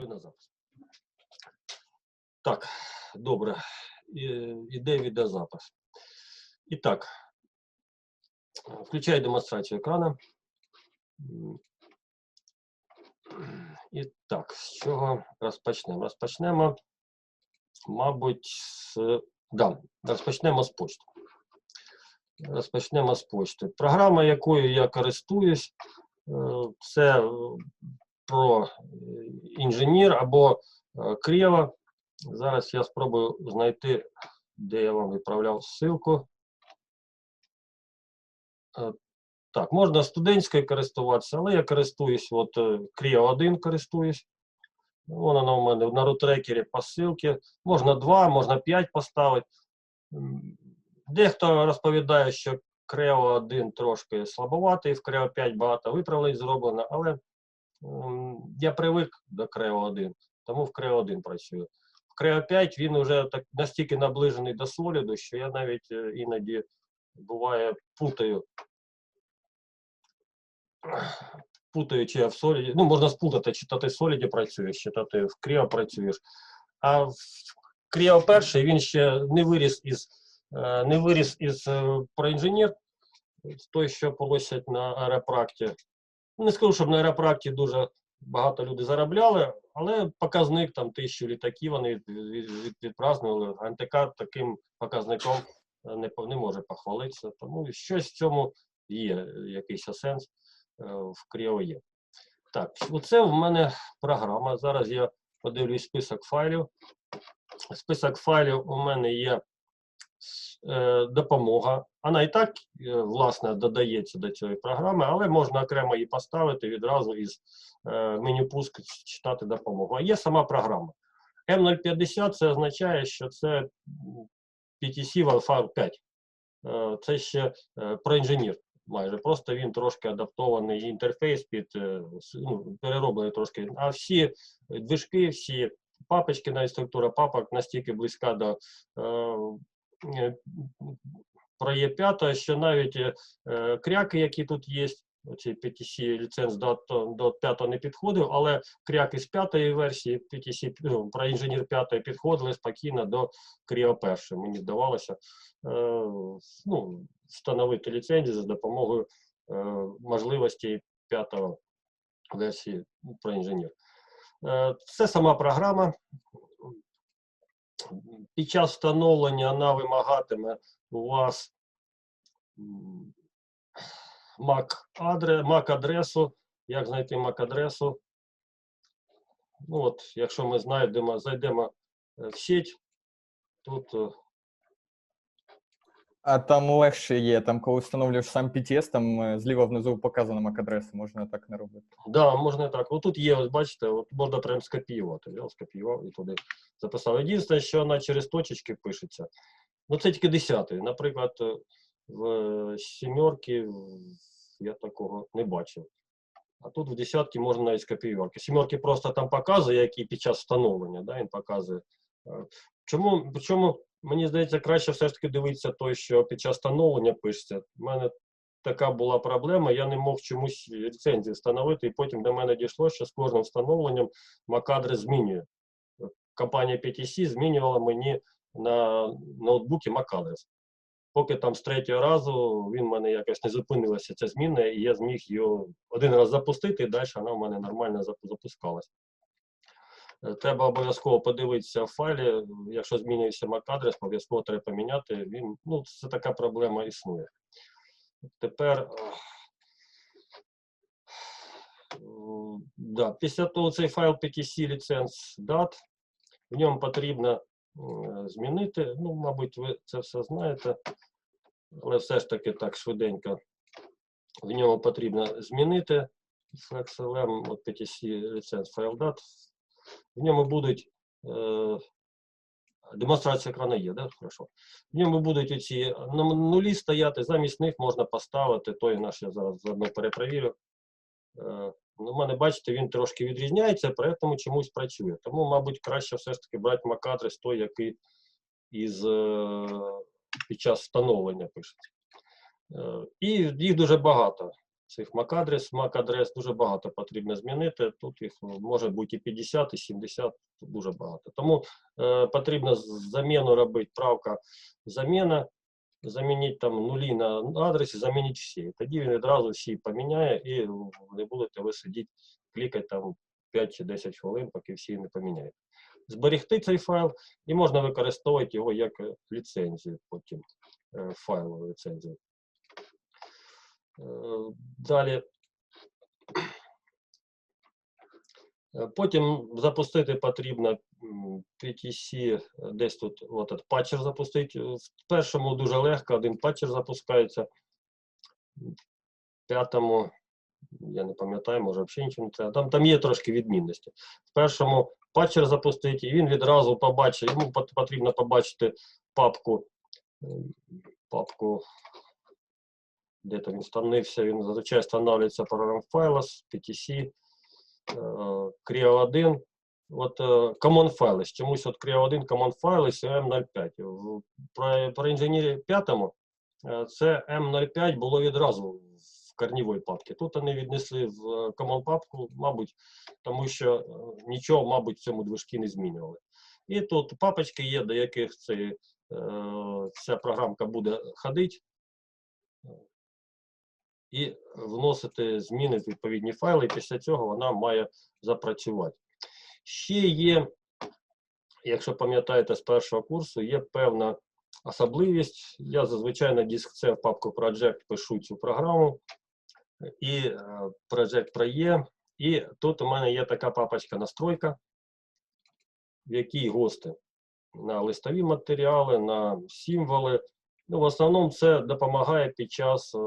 Ставлю на запис. Так, добре. Іде відеозапис. І так. Включаю демонстрацію екрану. І так, з чого розпочнемо? Розпочнемо, мабуть, з. Да, розпочнемо з почти. Розпочнемо з почти. Програма, якою я користуюсь, е, це про е, інженір або е, Крєва. Зараз я спробую знайти, де я вам відправляв ссылку. Е, Так, можна студентською користуватися, але я користуюсь, от Кріо 1 користуюсь. Вона у мене на рутрекері по ссылці. Можна 2, можна 5 поставити. Дехто розповідає, що Creo 1 трошки слабоватий, в Creo 5 багато виправлень зроблено, але я привик до Creo 1, тому в Creo 1 працюю. В Creo 5 він вже так настільки наближений до Solid, що я навіть е, іноді буває путаю. Путаю, чи я в Solid. Ну, можна сплутати, чи то ти в Solid працюєш, чи то ти в Creo працюєш. А в Creo перший він ще не виріс із е, не виріс із е, проінженер, той, що просять на аеропракті. Ну, Не скажу, щоб на аеропракті дуже багато людей заробляли, але показник там тисячу літаків вони від, від, від, відпразнували. НТК таким показником е, не, не може похвалитися. Тому щось в цьому є, якийсь сенс е, в Кріо. Так, оце в мене програма. Зараз я подивлюсь список файлів. Список файлів у мене є допомога. Вона і так, е, власне, додається до цієї програми, але можна окремо її поставити відразу із е, меню пуск читати допомогу. А є сама програма. M050 це означає, що це PTC Wi-Fi 5. Е, Це ще е, про інженір майже. Просто він трошки адаптований інтерфейс під е, ну, перероблений трошки. А всі движки, всі папочки, навіть структура папок настільки близька до е, е, про Е5, що навіть е, е, кряки, які тут є, оці PTC ліценз до, до 5 не підходив, але кряки з п'ятої версії PTC, ну, про інженер 5 підходили спокійно до Creo 1. Мені вдавалося е, ну, встановити ліцензію за допомогою е, можливостей 5 версії про інженер. Е, Це сама програма. Під час встановлення вона вимагатиме у вас MAC-адресу. Як знайти MAC адресу? Ну от, якщо ми знайдемо, зайдемо е, в сеть, тут е, А там легше є, там коли встановлюєш сам PTS, там е, зліва внизу показано MAC-адреса, можна так не робити. Да, можна так. Отут є, ось бачите, от можна прям скопіювати. Взяв, скопіював і туди записав. Єдине, що вона через точечки пишеться. Ну, це тільки десятий. Наприклад, е, в сімерки я такого не бачив. А тут в десятки можна навіть скопіювати. Сімерки просто там показує, які під час встановлення, да, він показує. Е, Чому, чому мені здається, краще все ж таки дивитися той, що під час встановлення пишеться. У мене така була проблема, я не мог чомусь ліцензію встановити, і потім до мене дійшло, що з кожним встановленням MAC-адрес змінює. Компанія PTC змінювала мені на ноутбуці MAC-адрес. Поки там з третього разу він в мене якось не зупинилася ця зміна, і я зміг його один раз запустити, і далі вона в мене нормально запу- запускалась. Е, Треба обов'язково подивитися в файлі, якщо змінився MAC-адрес, обов'язково треба поміняти. Він, ну, це така проблема існує. Тепер. е, Да, після того цей файл PTC ліценз DAT, в ньому потрібно змінити. Ну, мабуть, ви це все знаєте, але все ж таки так швиденько. В ньому потрібно змінити FlexLM, от PTC ліценз файл DAT. В ньому будуть е, демонстрація екрану є, да? Хорошо. В ньому будуть оці ну, нулі стояти, замість них можна поставити той наш, я зараз заодно перепровірю. Е, Ну, мене, бачите, він трошки відрізняється, при тому чомусь працює. Тому, мабуть, краще все ж таки брати MAC-адрес той, який із, е, під час встановлення пишеться. Е, І їх дуже багато. Цих MAC-адрес. MAC-адрес дуже багато потрібно змінити. Тут їх ну, може бути і 50, і 70, тут дуже багато. Тому е, потрібно заміну робити, правка заміна, замінити там нулі на адресі, замінити всі. Тоді він відразу всі поміняє і не будете ви сидіти, клікати там 5 чи 10 хвилин, поки всі не поміняють. Зберегти цей файл і можна використовувати його як е, ліцензію потім, е, файлову ліцензію. Е, Далі. Е, Потім запустити потрібно PTC, е, десь тут от, патчер запустити. В першому дуже легко, один патчер запускається. В п'ятому, я не пам'ятаю, може взагалі нічого не треба. Там, там є трошки відмінності. В першому патчер запустити, і він відразу побачить, йому потрібно побачити папку, папку де там він встановився, він зазвичай встановлюється програм Files, PTC, е, Creo 1. От е, Common Files, чомусь от Creo 1, Common Files і M05. В- про інженері 5 е, це M05 було відразу в корнівій папці. Тут вони віднесли в Common папку, мабуть, тому що нічого, мабуть, в цьому движки не змінювали. І тут папочки є, до яких цей, ця програмка буде ходити і вносити зміни в відповідні файли, і після цього вона має запрацювати. Ще є, якщо пам'ятаєте з першого курсу, є певна особливість. Я зазвичай на диск C в папку Project пишу цю програму і е, Project Pro E. І тут у мене є така папочка настройка, в якій гости на листові матеріали, на символи. Ну, в основному це допомагає під час е,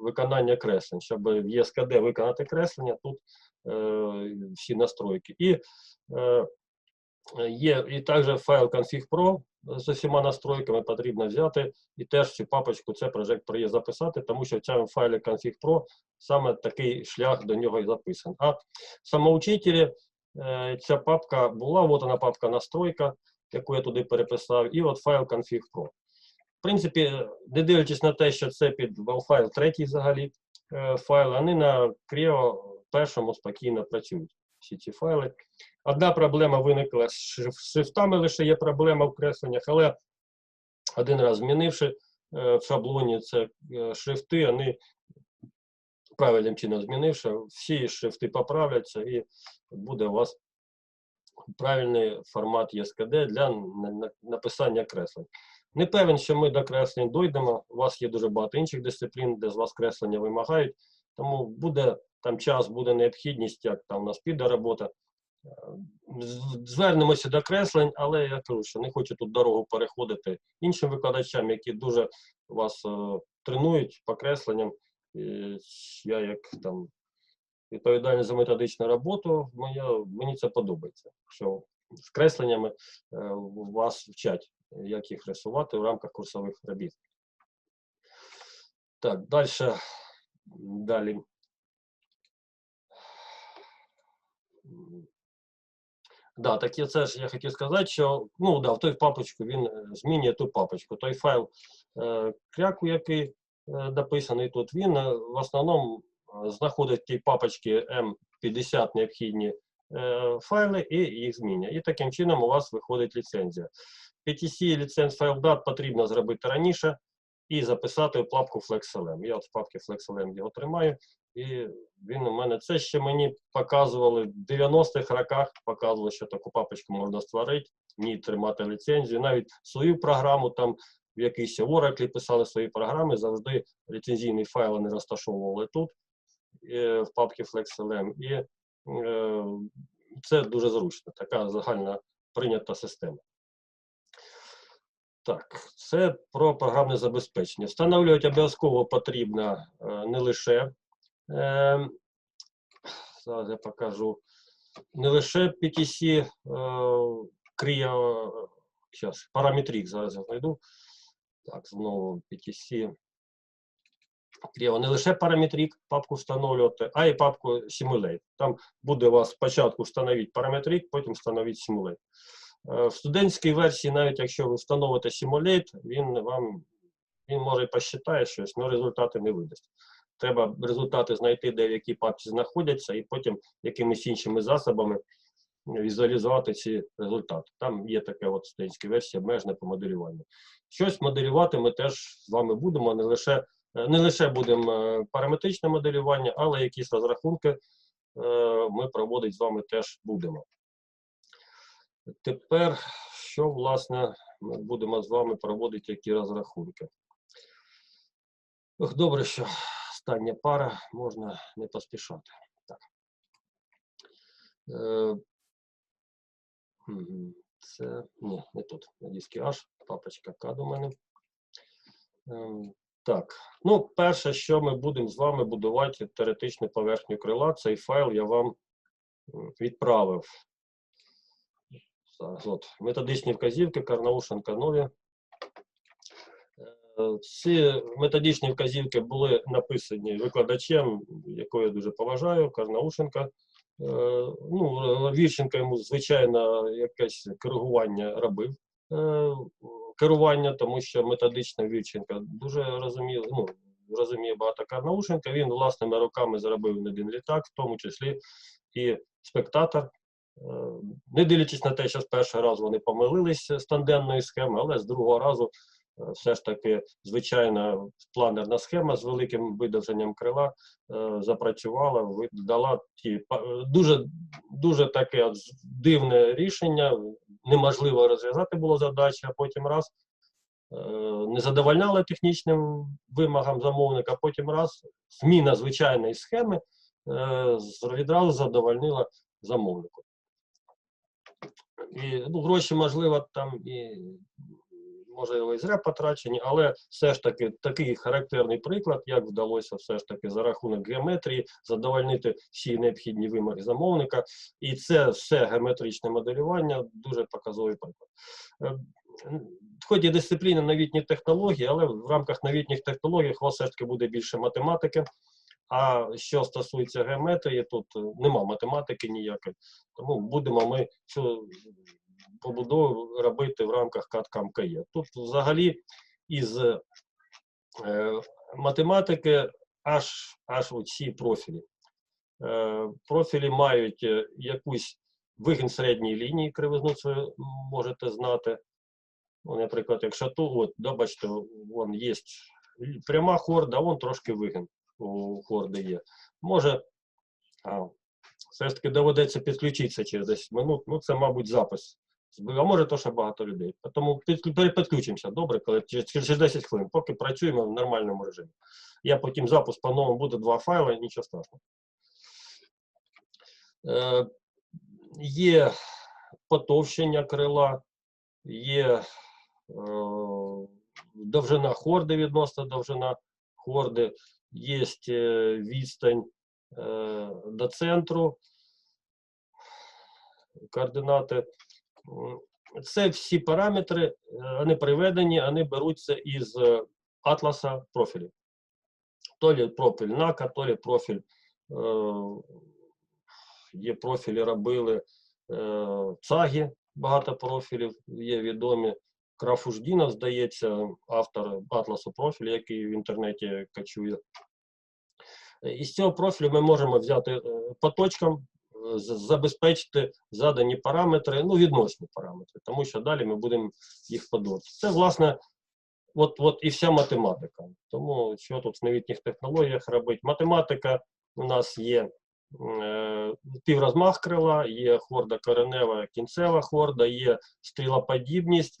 виконання креслень, щоб в ЄСКД виконати креслення, тут е, всі настройки. І е, є і також файл config.pro з усіма настройками потрібно взяти і теж цю папочку це Project Pro є записати, тому що в цьому файлі config.pro саме такий шлях до нього і записаний. А в самоучителі е, ця папка була, от вона папка настройка, яку я туди переписав, і от файл config.pro. В принципі, не дивлячись на те, що це під WebFile третій взагалі е, файл, вони на Creo першому спокійно працюють. Всі ці файли. Одна проблема виникла з шрифтами, лише є проблема в кресленнях, але один раз змінивши е, в шаблоні це е, шрифти, вони правильним чином змінивши, всі шрифти поправляться і буде у вас правильний формат ESKD для на- на- написання креслень. Не певен, що ми до креслень дійдемо. У вас є дуже багато інших дисциплін, де з вас креслення вимагають. Тому буде там час, буде необхідність, як там у нас піде робота. Е, Звернемося до креслень, але я кажу, що не хочу тут дорогу переходити іншим викладачам, які дуже вас е, тренують по кресленням. І я як там відповідальний за методичну роботу, моя, мені це подобається. Що з кресленнями е, вас вчать, як їх рисувати в рамках курсових робіт. Так, далі. Далі. Да, так я це ж я хотів сказати, що ну да, в той папочку він е, змінює ту папочку. Той файл е, кряку, який е, написаний тут, він е, в основному е, знаходить в тій папочці M50 необхідні файли і їх змінює. І таким чином у вас виходить ліцензія. PTC ліценз FileDat потрібно зробити раніше і записати в папку FlexLM. Я от в папці FlexLM його тримаю, і він у мене це ще мені показували в 90-х роках, показували, що таку папочку можна створити, в ній тримати ліцензію. Навіть свою програму там в якійсь Oracle писали свої програми, завжди ліцензійний файл вони розташовували тут, е, в папці FlexLM. І е, це дуже зручно, така загальна прийнята система. Так, це про програмне забезпечення. Встановлювати обов'язково потрібно е, не лише, е, зараз я покажу, не лише PTC, е, зараз, параметрик, зараз знайду. Так, знову PTC. Creo, не лише параметрик папку встановлювати, а й папку Simulate. Там буде у вас спочатку встановити параметрик, потім встановити Simulate. Е, В студентській версії, навіть якщо ви встановите Simulate, він вам він може посчитає щось, але результати не видасть. треба результати знайти, де в якій папці знаходяться, і потім якимись іншими засобами візуалізувати ці результати. Там є така от студентська версія обмежене по моделюванню. Щось моделювати ми теж з вами будемо, не лише, не лише будемо е, параметричне моделювання, але якісь розрахунки е, ми проводити з вами теж будемо. Тепер, що, власне, ми будемо з вами проводити, які розрахунки. Добре, що остання пара, можна не поспішати. Так. Е, це, ні, не тут, на дискі H, папочка К до мене. Так, ну, перше, що ми будемо з вами будувати теоретичну поверхню крила, цей файл я вам відправив. От, методичні вказівки, Карнаушенка нові. Е, Ці методичні вказівки були написані викладачем, якого я дуже поважаю, Карнаушенка. Е, Ну, Вірченко йому, звичайно, якесь коригування робив. Е, Керування, тому що методична вівчинка дуже розуміє, ну, розуміє багато Карнаушенка. Він власними руками зробив не один літак, в тому числі і спектатор. Е, Не дивлячись на те, що з першого разу вони помилилися з тандемної схеми, але з другого разу все ж таки звичайна планерна схема з великим видовженням крила е, запрацювала, дала ті е, дуже, дуже таке дивне рішення. Неможливо розв'язати було задачу, а потім раз е, не задовольняли технічним вимогам замовника, а потім раз зміна звичайної схеми е, відразу задовольнила замовнику. І ну, гроші, можливо, там і можливо і зря потрачені, але все ж таки такий характерний приклад, як вдалося все ж таки за рахунок геометрії задовольнити всі необхідні вимоги замовника. І це все геометричне моделювання, дуже показовий приклад. Е, Хоч і дисципліна новітні технології, але в рамках новітніх технологій у вас все ж таки буде більше математики. А що стосується геометрії, тут е, нема математики ніякої. Тому будемо ми цю побудову робити в рамках КЕ. Тут взагалі із е, математики аж, аж оці профілі. Е, профілі мають е, якусь вигін середньої лінії, кривизну це можете знати. Ну, наприклад, якщо тут, от, да, бачите, вон є пряма хорда, а вон трошки вигін у хорди є. Може, а, все ж таки доведеться підключитися через 10 минут. Ну, це, мабуть, запис. А може, то ще багато людей. Тому підключимося добре, коли через через 10 хвилин, поки працюємо в нормальному режимі. Я потім запуск по-новому буде два файли, нічого страшного. Е, є потовщення крила, є е, довжина хорди відносно довжина хорди, є е, відстань е, до центру, координати. Це всі параметри, е, вони приведені, вони беруться із е, атласа профілів. То лі профіль НАКа, то лі профіль, е, є профілі робили ЦАГі, багато профілів є відомі. Крафуждінов, здається, автор атласу профілю, який в інтернеті качує. Із цього профілю ми можемо взяти по точкам, забезпечити задані параметри, ну, відносні параметри, тому що далі ми будемо їх подобати. Це, власне, от, от і вся математика. Тому що тут в новітніх технологіях робити? Математика у нас є е, піврозмах крила, є хорда коренева, кінцева хорда, є стрілоподібність.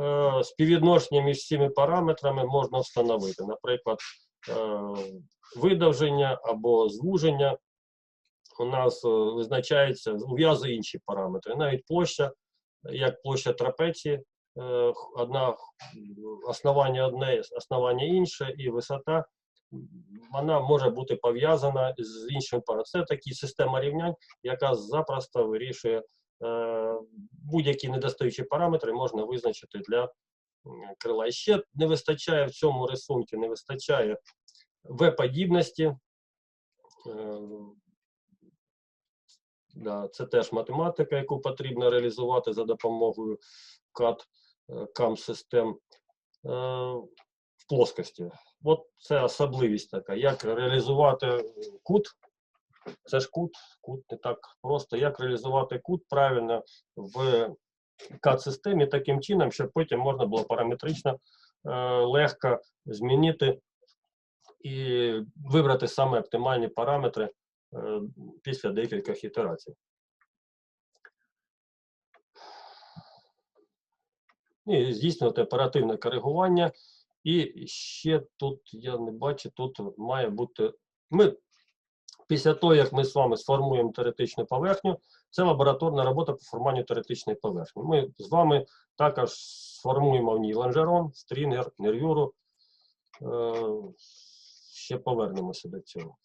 Е, співвідношення між цими параметрами можна встановити. Наприклад, е, видовження або звуження у нас е, визначається, ув'язує інші параметри. Навіть площа, як площа трапеції, е, одна основання одне, основання інше, і висота, вона може бути пов'язана з іншим параметром. Це такі система рівнянь, яка запросто вирішує е, будь-які недостаючі параметри можна визначити для крила. І ще не вистачає в цьому рисунку, не вистачає В-подібності. Це теж математика, яку потрібно реалізувати за допомогою CAD, е, CAM-систем е, в плоскості. от це особливість така, як реалізувати кут. Це ж кут, кут не так просто. Як реалізувати кут правильно в CAD-системі таким чином, щоб потім можна було параметрично е, легко змінити і вибрати саме оптимальні параметри після декількох ітерацій. І здійснювати оперативне коригування. І ще тут я не бачу, тут має бути. Ми після того, як ми з вами сформуємо теоретичну поверхню, це лабораторна робота по формуванню теоретичної поверхні. Ми з вами також сформуємо в ній лонжерон, стрінгер, нервюру. Е, ще повернемося до цього.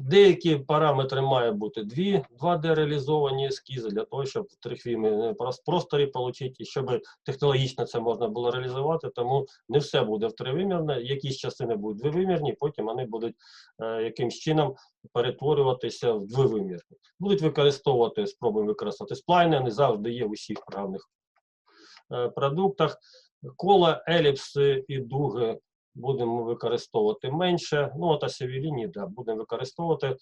Деякі параметри має бути дві 2D реалізовані ескізи для того, щоб в трихвімі просторі отримати, і щоб технологічно це можна було реалізувати, тому не все буде в тривимірне, якісь частини будуть двовимірні, потім вони будуть е, якимсь чином перетворюватися в двовимірні. Будуть використовувати, спробуємо використати сплайни, не завжди є в усіх програмних е, продуктах. Кола, еліпси і дуги будемо використовувати менше. Ну, от осьові лінії, да, будемо використовувати.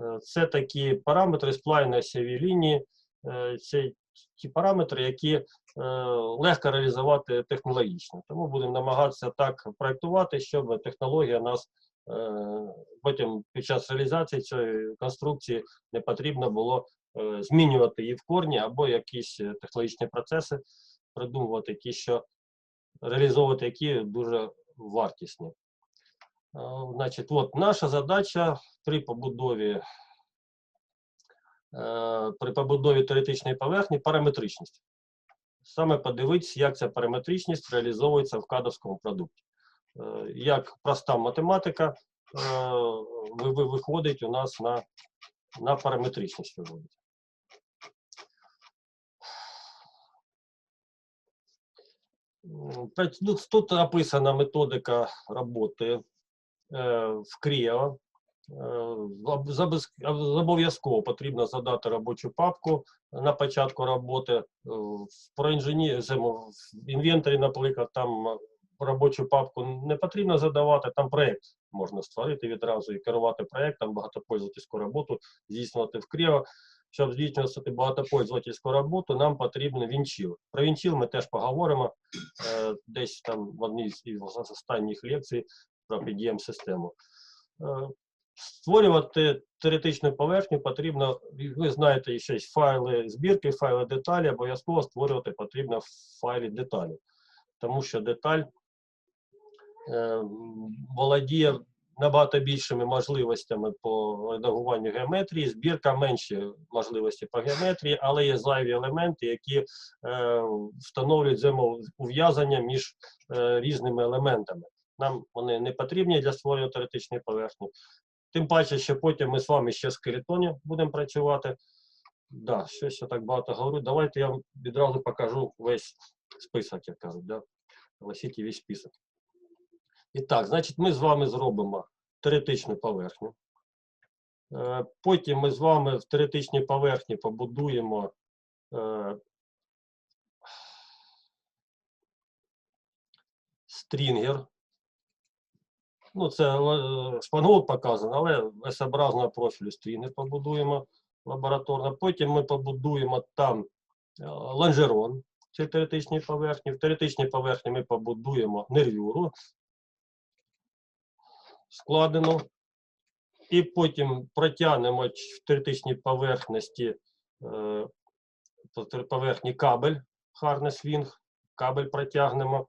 Е, Це такі параметри сплайної осьові лінії. Е, Це ті параметри, які е, легко реалізувати технологічно. Тому будемо намагатися так проєктувати, щоб технологія нас потім під час реалізації цієї конструкції не потрібно було змінювати її в корні або якісь технологічні процеси придумувати, ті, що реалізовувати які дуже вартісні. Значить, от наша задача при побудові е, при побудові теоретичної поверхні параметричність. Саме подивитися, як ця параметричність реалізовується в кадовському продукті. Е, Як проста математика е, ви- ви- виходить у нас на, на параметричність. Тут описана методика роботи е, в Creo. Е, Обов'язково потрібно задати робочу папку на початку роботи. Е, в- Про в інвентарі, наприклад, там е, робочу папку не потрібно задавати, там проєкт можна створити відразу і керувати проєктом, багатопользовательську роботу здійснювати в Creo. Щоб здійснювати багатопользовательську роботу, нам потрібен вінчіл. Про вінчіл ми теж поговоримо е, десь там в одній з останніх лекцій про PDM-систему. Е, Створювати теоретичну поверхню потрібно, ви знаєте, ще файли збірки, файли деталі, обов'язково створювати потрібно в файлі деталі. Тому що деталь е, володіє набагато більшими можливостями по редагуванню геометрії, збірка менші можливості по геометрії, але є зайві елементи, які е, встановлюють взаємоув'язання між е, різними елементами. Нам вони не потрібні для створення теоретичної поверхні. Тим паче, що потім ми з вами ще з скелетоні будемо працювати. Да, щось я так багато говорю. Давайте я вам відразу покажу весь список, як кажуть. Да? Оголосіть весь список. І так, значить, ми з вами зробимо теоретичну поверхню. Е, Потім ми з вами в теоретичній поверхні побудуємо е, стрінгер. Ну, це е, шпангоут показано, але S-образного профілю стрінгер побудуємо лабораторно. Потім ми побудуємо там лонжерон в цій теоретичній поверхні. В теоретичній поверхні ми побудуємо нервюру складену. І потім протягнемо в теоретичній поверхності е, поверхні кабель, harness wing, кабель протягнемо.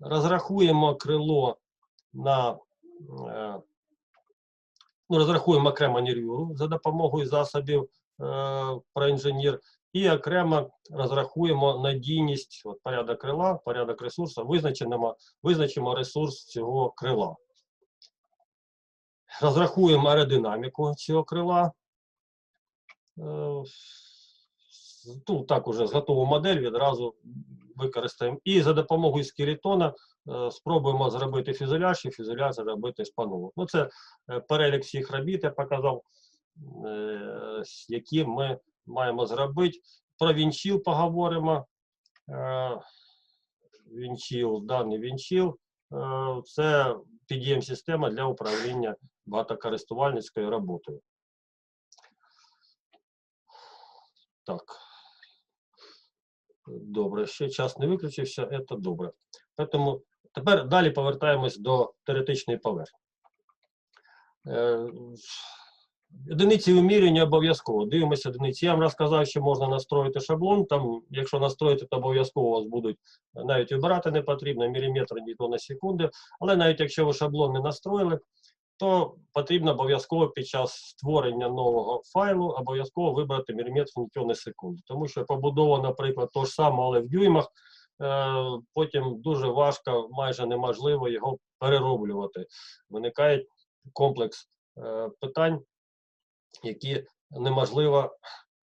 Розрахуємо крило на е, ну, розрахуємо окремо нервюру за допомогою засобів е, проінженір і окремо розрахуємо надійність, от порядок крила, порядок ресурсу, визначимо, визначимо ресурс цього крила. Розрахуємо аеродинаміку цього крила. Е, Ну, так, уже готову модель відразу використаємо. І за допомогою скелетона е, спробуємо зробити фюзеляж і фюзеляж зробити спанову. Ну, це е, перелік всіх робіт, я показав, які ми маємо зробити. Про вінчіл поговоримо. Вінчил, даний вінчил е, це PDM-система для управління багатокористувальницькою роботою. Так. Добре, ще час не виключився, це добре. Тому тепер далі повертаємось до теоретичної поверхні. Е, Одиниці вимірювання обов'язково. Дивимося одиниці. Я вам розказав, що можна настроїти шаблон. Там, якщо настроїти, то обов'язково у вас будуть навіть вибирати не потрібно, міліметри, ні то на секунди. Але навіть якщо ви шаблон не настроїли, то потрібно обов'язково під час створення нового файлу обов'язково вибрати міліметр нічого на секунду. Тому що побудова, наприклад, то ж саме, але в дюймах, е, потім дуже важко, майже неможливо його перероблювати. Виникає комплекс е, питань, які неможливо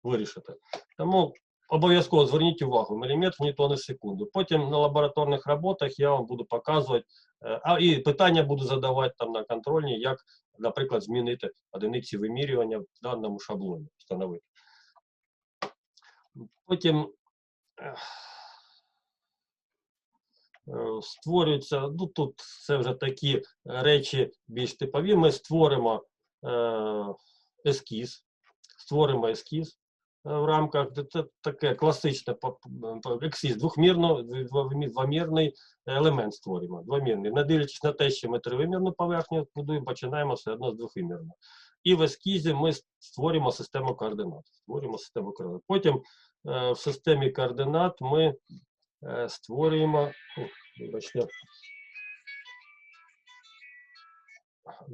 вирішити. Тому обов'язково зверніть увагу, міліметр в секунду. Потім на лабораторних роботах я вам буду показувати, е, а і питання буду задавати там на контрольні, як, наприклад, змінити одиниці вимірювання в даному шаблоні, встановити. Потім е, е, створюються, ну тут це вже такі речі більш типові. Ми створимо ескіз, створимо ескіз е, в рамках це- таке класичне по- двохмірно, двомірний елемент створюємо, двомірний. Не дивлячись на те, що ми тривимірну поверхню будуємо, починаємо все одно з двохмірного. І в ескізі ми створюємо систему координат. Створюємо систему координат. Потім е, в системі координат ми е, створюємо. Вибачте.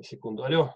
Секунду, алло.